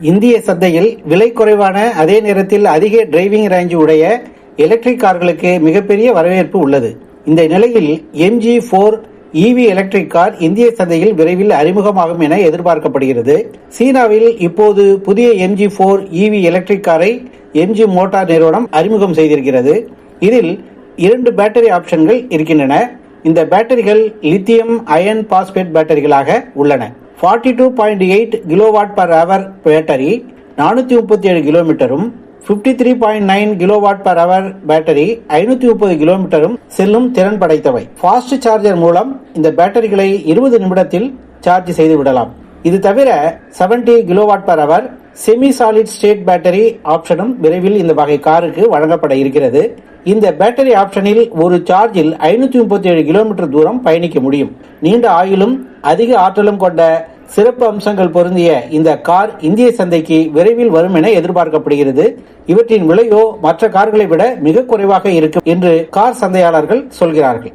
இந்திய சந்தையில் விலை குறைவான அதே நேரத்தில் அதிக டிரைவிங் ரேஞ்ச் உடைய எலக்ட்ரிக் கார்களுக்கு மிகப்பெரிய வரவேற்பு உள்ளது. இந்த நிலையில் MG for EV electric car இந்திய சந்தையில் விரைவில் அறிமுகமாகும் என எதிர்பார்க்கப்படுகிறது. சீனாவில் இப்போது புதிய எம்ஜி போர் இவி எலக்ட்ரிக் காரை எம்ஜி மோட்டார் நிறுவனம் அறிமுகம் செய்திருக்கிறது. இதில் இரண்டு பேட்டரி ஆப்ஷன்கள் இருக்கின்றன. இந்த பேட்டரிகள் லித்தியம் அயன் பாஸ்பேட் பேட்டரிகளாக உள்ளன. 42.8 two point eight kilowatt per hour battery நானூத்தி முப்பத்தி ஏழு கிலோமீட்டரும் 53.9 three point nine kilowatt per hour battery ஐநூத்தி முப்பது கிலோமீட்டரும் செல்லும் திறன் படைத்தவை. ஃபாஸ்ட் சார்ஜர் மூலம் இந்த பேட்டரிகளை இருபது நிமிடத்தில் சார்ஜ் செய்து விடலாம். இது தவிர 70 kilowatt per hour semi solid state battery ஆப்ஷனும் விரைவில் இந்த வகை காருக்கு வழங்கப்பட இருக்கிறது. இந்த பேட்டரி ஆப்ஷனில் ஒரு சார்ஜில் ஐநூத்தி முப்பத்தி ஏழு கிலோமீட்டர் தூரம் பயணிக்க முடியும். நீண்ட ஆயுளும் அதிக ஆற்றலும் கொண்ட சிறப்பு அம்சங்கள் பொருந்திய இந்த கார் இந்திய சந்தைக்கு விரைவில் வரும் என எதிர்பார்க்கப்படுகிறது. இவற்றின் விலையோ மற்ற கார்களை விட மிக குறைவாக இருக்கும் என்று கார் சந்தையாளர்கள் சொல்கிறார்கள்.